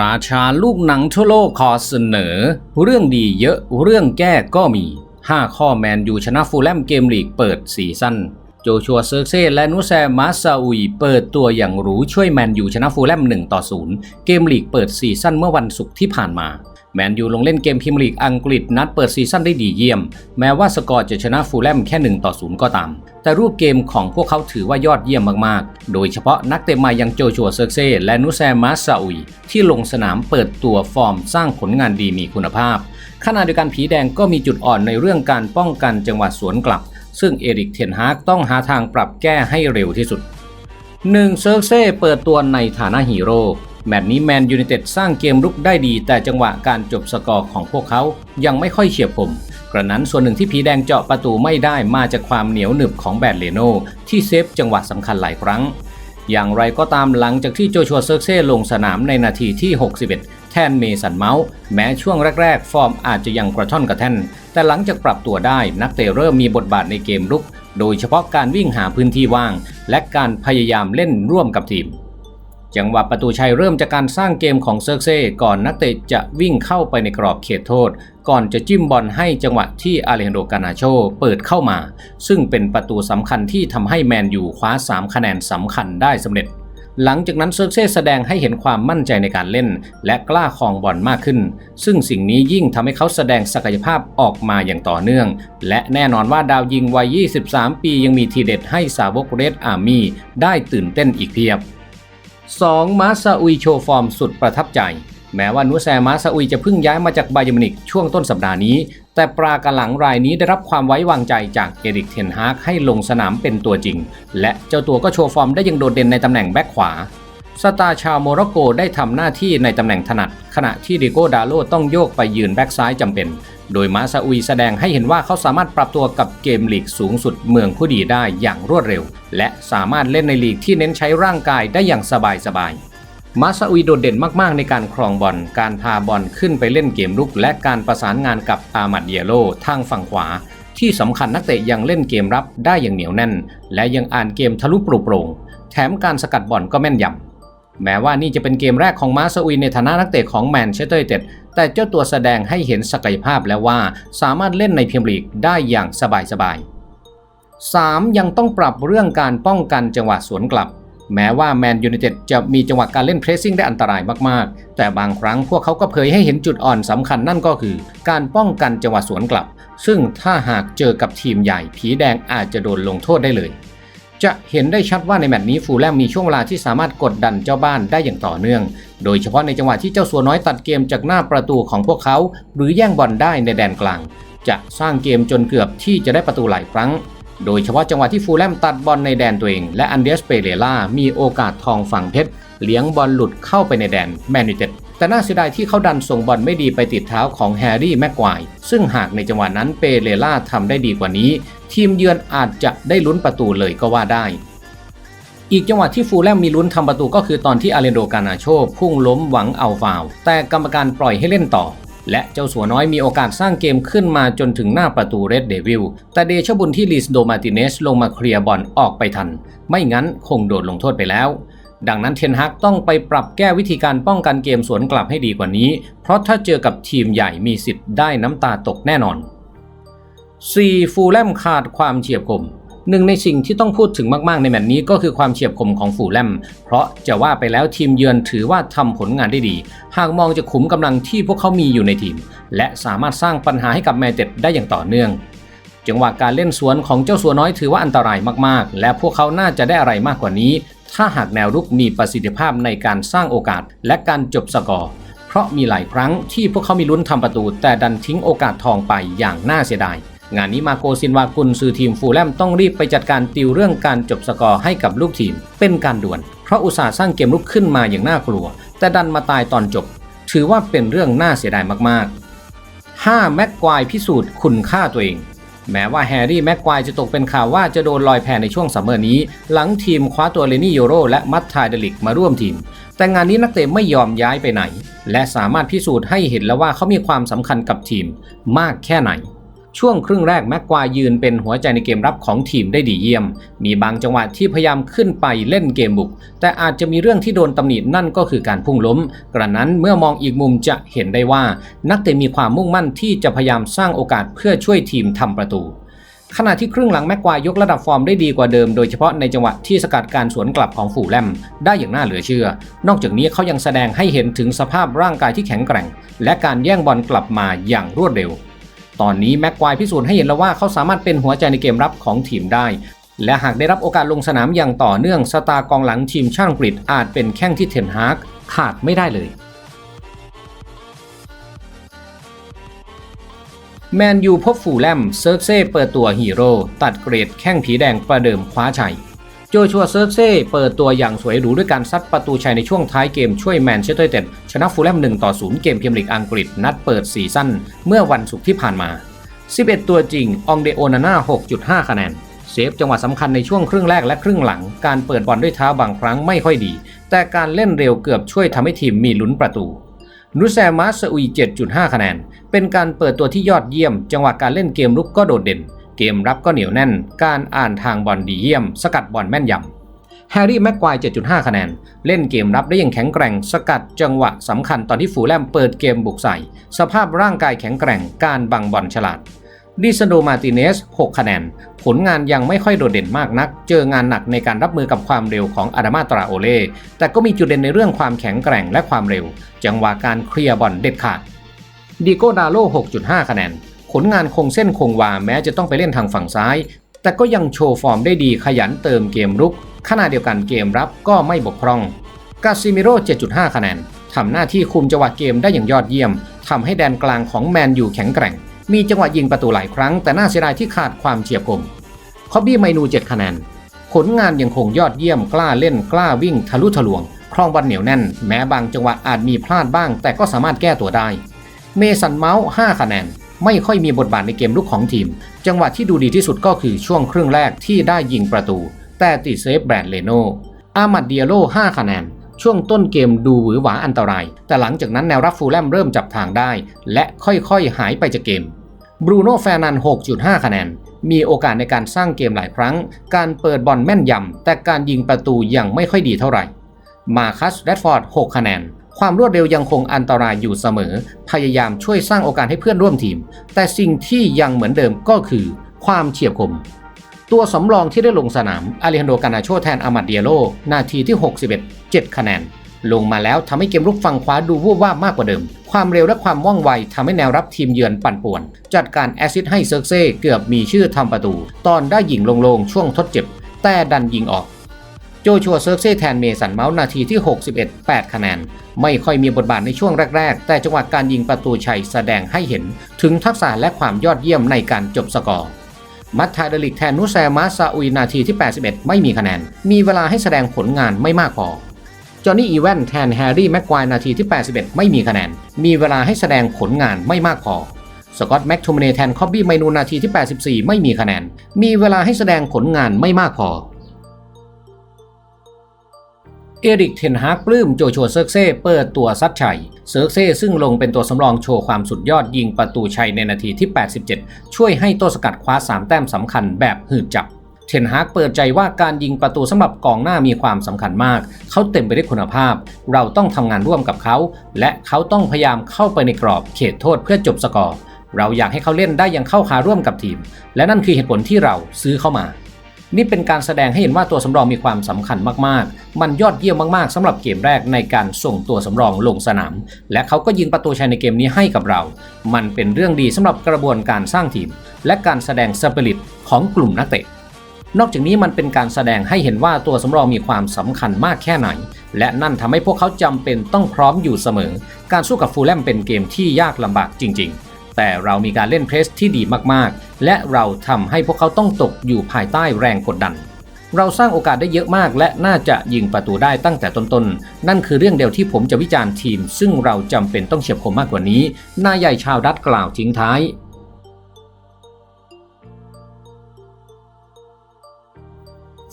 ราชาลูกหนังทั่วโลกขอเสนอ เรื่องดีเยอะเรื่องแก้ก็มี 5 ข้อแมนยูชนะฟูลแลมเกมลีกเปิดซีซั่นโจชัวเซอร์เซ่และนุแซมาซาอุยเปิดตัวอย่างหรูช่วยแมนยูชนะฟูลแลม1ต่อ0เกมลีกเปิดซีซั่นเมื่อวันศุกร์ที่ผ่านมา แมนยูลงเล่นเกมพรีเมียร์ลีกอังกฤษนัดเปิดซีซั่นได้ดีเยี่ยม แม้ว่าสกอร์จะชนะฟูลแลมแค่1ต่อ0ก็ตาม แต่รูปเกมของพวกเขาถือว่ายอดเยี่ยมมากๆ โดยเฉพาะนักเตะใหม่อย่างโจชัวเซอร์เซ่และนุแซมาซาอุย ที่ลงสนามเปิดตัวฟอร์มสร้างผลงานดีมีคุณภาพ ขณะเดียวกันผีแดงก็มีจุดอ่อนในเรื่องการป้องกันจังหวะสวนกลับ ซึ่งเอริกเทนฮากต้องหาทางปรับแก้ให้เร็วที่สุด 1. เซิร์เซ่เปิดตัวในฐานะฮีโร่ แมตช์นี้แมนยูไนเต็ดสร้างเกมรุกได้ดี แต่จังหวะการจบสกอร์ของพวกเขายังไม่ค่อยเฉียบคมกระนั้นส่วนหนึ่งที่ผีแดงเจาะประตูไม่ได้มาจากความเหนียวหนึบของแบดเลโนที่เซฟจังหวะสำคัญหลายครั้ง อย่างไรก็ตามหลังจากที่โจชัวเซิร์เซ่ลงสนามในนาทีที่ 61 แทนเมสันเมาส์แม้ช่วงแรก ๆ ฟอร์มอาจจะยังกระท่อนกระแท่น แต่หลังจากปรับตัวได้นักเตะเริ่มมีบทบาทในเกมรุก โดยเฉพาะการวิ่งหาพื้นที่ว่าง และการพยายามเล่นร่วมกับทีม จังหวะประตูชัยเริ่มจากการสร้างเกมของเซิร์กเซ่ก่อนนักเตะจะวิ่งเข้าไปในกรอบเขตโทษ ก่อนจะจิ้มบอลให้จังหวะที่อาเลฮันโดกานาโชเปิดเข้ามา ซึ่งเป็นประตูสำคัญที่ทำให้แมนยูคว้า 3 คะแนนสำคัญได้สำเร็จ หลังจากนั้นเซิร์กเซ่แสดงให้เห็นความมั่นใจในการเล่น และกล้าครองบอลมากขึ้น ซึ่งสิ่งนี้ยิ่งทำให้เขาแสดงศักยภาพออกมาอย่างต่อเนื่อง และแน่นอนว่าดาวยิงวัย 23 ปียังมีทีเด็ดให้สาวกเรดอาร์มี่ได้ตื่นเต้นอีกเพียบ 2. มาซาอุยโชว์ฟอร์มสุดประทับใจ แม้ว่านุแซมาซาอุยจะเพิ่งย้ายมาจากไบายมินิกช่วงต้นสัปดาห์นี้ แต่ปรากหลังรายนี้ได้รับความไว้วางใจจากเอริกเทนฮากให้ลงสนามเป็นตัวจริง และเจ้าตัวก็โชว์ฟอร์มได้ย่างโดดเด่นในตำแหน่งแบ็คขวาสตาร์ชาวโมร็อกโกได้ทำหน้าที่ในตำแหน่งถนัด ขณะที่ดิโกดาโลต้องโยกไปยืนแบ็กซ้ายจำเป็น โดยมาซาอุยแสดงให้เห็นว่าเขาสามารถปรับตัวกับเกมลีกสูงสุดเมืองผู้ดีได้อย่างรวดเร็ว และสามารถเล่นในลีกที่เน้นใช้ร่างกายได้อย่างสบายๆ มาซาอุยโดดเด่นมากๆ ในการครองบอล การพาบอลขึ้นไปเล่นเกมรุก และการประสานงานกับอามัดเยโลทางฝั่งขวา ที่สำคัญนักเตะยังเล่นเกมรับได้อย่างเหนียวแน่น และยังอ่านเกมทะลุปรุโปร่งแถมการสกัดบอลก็แม่นยำ แม้ว่านี่จะเป็นเกมแรกของมาซาอุยในฐานะนักเตะของแมนเชสเตอร์ยูไนเต็ดแต่เจ้าตัวแสดงให้เห็นศักยภาพแล้วว่าสามารถเล่นในพรีเมียร์ลีกได้อย่างสบายๆ 3. ยังต้องปรับเรื่องการป้องกันจังหวะสวนกลับ แม้ว่าแมนยูไนเต็ดจะมีจังหวะการเล่นเพรสซิ่งได้อันตรายมากๆ แต่บางครั้งพวกเขาก็เผยให้เห็นจุดอ่อนสำคัญนั่นก็คือ การป้องกันจังหวะสวนกลับ ซึ่งถ้าหากเจอกับทีมใหญ่ผีแดงอาจจะโดนลงโทษได้เลย จะเห็นได้ชัดว่าในแมตช์นี้ฟูลแลมมีช่วงเวลาที่สามารถกดดันเจ้าบ้านได้อย่างต่อเนื่อง โดยเฉพาะในจังหวะที่เจ้าสัวน้อยตัดเกมจากหน้าประตูของพวกเขา หรือแย่งบอลได้ในแดนกลาง จะสร้างเกมจนเกือบที่จะได้ประตูหลายครั้ง โดยเฉพาะจังหวะที่ฟูลแลมตัดบอลในแดนตัวเอง และอันเดรสเปเรล่ามีโอกาสทองฝั่งเพชรเลี้ยงบอลหลุดเข้าไปในแดนแมนยูเต็ด แต่น่าเสียดายที่เขาดันส่งบอลไม่ดีไปติดเท้าของแฮร์รี่แม็กควายซึ่งหากในจังหวะนั้นเปเรล่าทำได้ดีกว่านี้ ทีมเยือนอาจจะได้ลุ้นประตูเลยก็ว่าได้ อีกจังหวะที่ฟูลแลมมีลุ้นทำประตูก็คือตอนที่อาเลนโดกานาโชพุ่งล้มหวังเอาฟาว แต่กรรมการปล่อยให้เล่นต่อ และเจ้าสัวน้อยมีโอกาสสร้างเกมขึ้นมาจนถึงหน้าประตูเรดเดวิลแต่เดชบุญที่ลิสโดมาติเนสลงมาเคลียร์บอลออกไปทัน ไม่งั้นคงโดนลงโทษไปแล้ว ดังนั้นเทนฮักต้องไปปรับแก้วิธีการป้องกันเกมสวนกลับให้ดีกว่านี้ เพราะถ้าเจอกับทีมใหญ่มีสิทธิ์ได้น้ำตาตกแน่นอน 4. ฟูลแลมขาดความเฉียบคมหนึ่งในสิ่งที่ต้องพูดถึงมากๆในแมตช์นี้ก็คือความเฉียบคมของฟูลแลม เพราะจะว่าไปแล้วทีมเยือนถือว่าทำผลงานได้ดี หากมองจะขุมกำลังที่พวกเขามีอยู่ในทีม และสามารถสร้างปัญหาให้กับแมนเต็ดได้อย่างต่อเนื่อง จังหวะการเล่นสวนของเจ้าสัวน้อยถือว่าอันตรายมากๆ และพวกเขาน่าจะได้อะไรมากกว่านี้ ถ้าหากแนวรุกมีประสิทธิภาพในการสร้างโอกาสและการจบสกอร์เพราะมีหลายครั้งที่พวกเขามีลุ้นทำประตู แต่ดันทิ้งโอกาสทองไปอย่างน่าเสียดาย งานนี้มาโกซินวากุนซือทีมฟูลแลมต้องรีบไปจัดการติวเรื่องการจบสกอร์ให้กับลูกทีม เป็นการด่วน เพราะอุตสาห์สร้างเกมลุกขึ้นมาอย่างน่ากลัว แต่ดันมาตายตอนจบ ถือว่าเป็นเรื่องน่าเสียดายมากๆ 5. แม็กควายพิสูจน์คุณค่าตัวเอง แม้ว่าแฮร์รี่แม็กควายจะตกเป็นข่าวว่าจะโดนลอยแพในช่วงซัมเมอร์นี้ หลังทีมคว้าตัวเลนี่โยโรและมัตทายเดลิกมาร่วมทีม แต่งานนี้นักเตะไม่ยอมย้ายไปไหน และสามารถพิสูจน์ให้เห็นแล้วว่าเขามีความสำคัญกับทีมมากแค่ไหน ช่วงครึ่งแรกแม็กควายยืนเป็นหัวใจในเกมรับของทีมได้ดีเยี่ยม มีบางจังหวะที่พยายามขึ้นไปเล่นเกมบุก แต่อาจจะมีเรื่องที่โดนตำหนินั่นก็คือการพุ่งล้ม กระนั้นเมื่อมองอีกมุมจะเห็นได้ว่า นักเตะมีความมุ่งมั่นที่จะพยายามสร้างโอกาสเพื่อช่วยทีมทำประตูขณะที่ครึ่งหลังแม็กควายยกระดับฟอร์มได้ดีกว่าเดิมโดยเฉพาะในจังหวะที่สกัดการสวนกลับของฝูแลมได้อย่างน่าเหลือเชื่อ นอกจากนี้เขายังแสดงให้เห็นถึงสภาพร่างกายที่แข็งแกร่ง และการแย่งบอลกลับมาอย่างรวดเร็ว ตอนนี้แม็กควายพิสูจน์ให้เห็นแล้วว่าเขาสามารถเป็นหัวใจในเกมรับของทีมได้ และหากได้รับโอกาสลงสนามอย่างต่อเนื่องสตาร์กองหลังทีมชาติอังกฤษอาจเป็นแข้งที่เทนฮากขาดไม่ได้เลยแมนยูพบฟูแลมเซิร์กเซ่เปิดตัวฮีโร่ตัดเกรดแข้งผีแดงประเดิมคว้าชัย โจชัวเซิร์เซ่เปิดตัวอย่างสวยหรูด้วยการซัดประตูชัยในช่วงท้ายเกมช่วยแมนเชสเตอร์ยูไนเต็ดชนะฟูลแลม1ต่อ0เกมพรีเมียร์ลีกอังกฤษนัดเปิดซีซั่นเมื่อวันศุกร์ที่ผ่านมา 11 ตัวจริงองเดโอนาน่า 6.5 คะแนนเซฟจังหวะสำคัญในช่วงครึ่งแรกและครึ่งหลัง การเปิดบอลด้วยเท้าบางครั้งไม่ค่อยดี แต่การเล่นเร็วเกือบช่วยทำให้ทีมมีลุ้นประตูนุแซมาสอุย7.5 คะแนน เป็นการเปิดตัวที่ยอดเยี่ยม จังหวะการเล่นเกมรุกก็โดดเด่น เกมรับก็เหนียวแน่น การอ่านทางบอลดีเยี่ยม สกัดบอลแม่นยำแฮร์รี่แม็กควาย 7.5 คะแนน เล่นเกมรับได้อย่างแข็งแกร่ง สกัดจังหวะสำคัญตอนที่ฟูลแลมเปิดเกมบุกใส่ สภาพร่างกายแข็งแกร่ง การบังบอลฉลาดดิซโดมาติเนส 6 คะแนน ผลงานยังไม่ค่อยโดดเด่นมากนัก เจองานหนักในการรับมือกับความเร็วของอาดามาตราโอเล่ แต่ก็มีจุดเด่นในเรื่องความแข็งแกร่งและความเร็ว จังหวะการเคลียร์บอลเด็ดขาดดิโกดาโล 6.5 คะแนน ผลงานคงเส้นคงวาแม้จะต้องไปเล่นทางฝั่งซ้าย แต่ก็ยังโชว์ฟอร์มได้ดีขยันเติมเกมรุก ขณะเดียวกันเกมรับก็ไม่บกพร่องกาซิมิโร่ 7.5 คะแนน ทำหน้าที่คุมจังหวะเกมได้อย่างยอดเยี่ยม ทำให้แดนกลางของแมนยูแข็งแกร่ง มีจังหวะยิงประตูหลายครั้ง แต่น่าเสียดายที่ขาดความเฉียบคม คอบบี้ไมนู 7 คะแนน ผลงานยังคงยอดเยี่ยม กล้าเล่น กล้าวิ่ง ทะลุทะลวงครองบอลเหนียวแน่น แม้บางจังหวะอาจมีพลาดบ้าง แต่ก็สามารถแก้ตัวได้ เมสันเมาส์ 5 คะแนน ไม่ค่อยมีบทบาทในเกมลุกของทีม จังหวะที่ดูดีที่สุดก็คือช่วงครึ่งแรกที่ได้ยิงประตู แต่ติดเซฟแบรนด์เลโนอามัดเดียโล5คะแนนช่วงต้นเกมดูหวือหวาอันตราย แต่หลังจากนั้นแนวรับฟูลแลมเริ่มจับทางได้ และค่อยๆ หายไปจากเกม บรูโน่แฟร์นัน 6.5 คะแนน มีโอกาสในการสร้างเกมหลายครั้ง การเปิดบอลแม่นยำ แต่การยิงประตูยังไม่ค่อยดีเท่าไหร่ มาคัสแรดฟอร์ด 6 คะแนน ความรวดเร็วยังคงอันตรายอยู่เสมอ พยายามช่วยสร้างโอกาสให้เพื่อนร่วมทีม แต่สิ่งที่ยังเหมือนเดิมก็คือความเฉียบคม ตัวสำรองที่ได้ลงสนามอาริฮันโดกานาโชแทนอามัดเดียโล นาทีที่ 61 7 คะแนน ลงมาแล้วทำให้เกมรุกฝั่งขวาดูวูบวาบมากกว่าเดิม ความเร็วและความว่องไวทำให้แนวรับทีมเยือนปั่นป่วน จัดการแอซิสต์ให้เซิร์กเซ่เกือบมีชื่อทำประตู ตอนได้ยิงลงๆช่วงทดเจ็บ แต่ดันยิงออก โจชัวเซิร์กเซ่แทนเมสันเมาส์นาทีที่ 61 8 คะแนน ไม่ค่อยมีบทบาทในช่วงแรก ๆ แต่จังหวะการยิงประตูชัยแสดงให้เห็นถึงทักษะและความยอดเยี่ยมในการจบสกอร์มัตทาเดลิกแทนนุแซมาซาอุยนาทีที่ 81 ไม่มีคะแนน มีเวลาให้แสดงผลงานไม่มากพอจอห์นนี่อีแวนแทนแฮร์รี่แม็กควายนาทีที่ 81 ไม่มีคะแนน มีเวลาให้แสดงผลงานไม่มากพอสกอตแม็กทูมเนแทนคอบบี้ไมนูนาทีที่ 84 ไม่มีคะแนน มีเวลาให้แสดงผลงานไม่มากพอ เอริกเทนฮากปลื้มโจชัวเซิร์กเซ่เปิดตัวซัดชัย เซิร์กเซ่ซึ่งลงเป็นตัวสำรองโชว์ความสุดยอดยิงประตูชัยในนาทีที่ 87 ช่วยให้โต้สกัดคว้า 3 แต้มสำคัญแบบหืดจับเทนฮากเปิดใจว่าการยิงประตูสำหรับกองหน้ามีความสำคัญมาก เขาเต็มไปด้วยคุณภาพ เราต้องทำงานร่วมกับเขา และเขาต้องพยายามเข้าไปในกรอบเขตโทษเพื่อจบสกอร์ เราอยากให้เขาเล่นได้อยังเข้าขาร่วมกับทีม และนั่นคือเหตุผลที่เราซื้อเข้ามา นี่เป็นการแสดงให้เห็นว่าตัวสำรองมีความสำคัญมากๆ มันยอดเยี่ยมมากๆสำหรับเกมแรกในการส่งตัวสำรองลงสนาม และเขาก็ยิงประตูชัยในเกมนี้ให้กับเรา มันเป็นเรื่องดีสำหรับกระบวนการสร้างทีม และการแสดงสปิริตของกลุ่มนักเตะ นอกจากนี้มันเป็นการแสดงให้เห็นว่าตัวสำรองมีความสำคัญมากแค่ไหน และนั่นทำให้พวกเขาจำเป็นต้องพร้อมอยู่เสมอ การสู้กับฟูลแลมเป็นเกมที่ยากลำบากจริง ๆ แต่เรามีการเล่นเพรสที่ดีมากๆ และเราทำให้พวกเขาต้องตกอยู่ภายใต้แรงกดดัน เราสร้างโอกาสได้เยอะมากและน่าจะยิงประตูได้ตั้งแต่ต้นๆ นั่นคือเรื่องเดียวที่ผมจะวิจารณ์ทีม ซึ่งเราจำเป็นต้องเฉียบคมมากกว่านี้ นายใหญ่ชาวดัตกล่าวทิ้งท้าย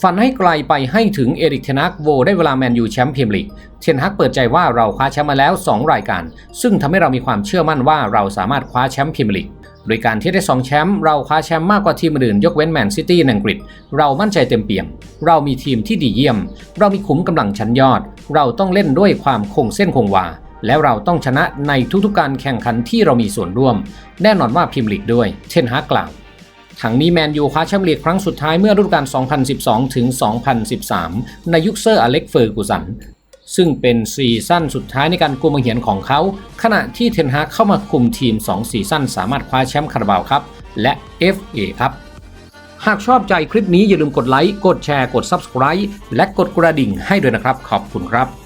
ฝันให้ไกลไปให้ถึงเอริกเทนักโวได้เวลาแมนยูแชมป์พรีเมียร์ลีก เทนฮักเปิดใจว่าเราคว้าแชมป์มาแล้ว 2 รายการ ซึ่งทำให้เรามีความเชื่อมั่นว่าเราสามารถคว้าแชมป์พรีเมียร์ลีก โดยการที่ได้ 2 แชมป์เราคว้าแชมป์มากกว่าทีมอื่นยกเว้นแมนซิตี้ในอังกฤษ เรามั่นใจเต็มเปี่ยม เรามีทีมที่ดีเยี่ยม เรามีขุมกำลังชั้นยอด เราต้องเล่นด้วยความคงเส้นคงวา แล้วเราต้องชนะในทุกๆการแข่งขันที่เรามีส่วนร่วม แน่นอนว่าพิมลีกด้วยเทนฮากกล่าวทั้งนี้แมนยูคว้าแชมป์ลีกครั้งสุดท้ายเมื่อฤดูกาล2012 ถึง 2013 ในยุคเซอร์อเล็กเฟอร์กูสัน ซึ่งเป็นซีซั่นสุดท้ายในการกุมเหียนของเขา ขณะที่เทนฮากเข้ามาคุมทีม 2 ซีซั่นสามารถคว้าแชมป์คาราบาวครับ และ FA ครับ หากชอบใจคลิปนี้อย่าลืมกดไลค์ กดแชร์ กด Subscribe และกดกระดิ่งให้ด้วยนะครับ ขอบคุณครับ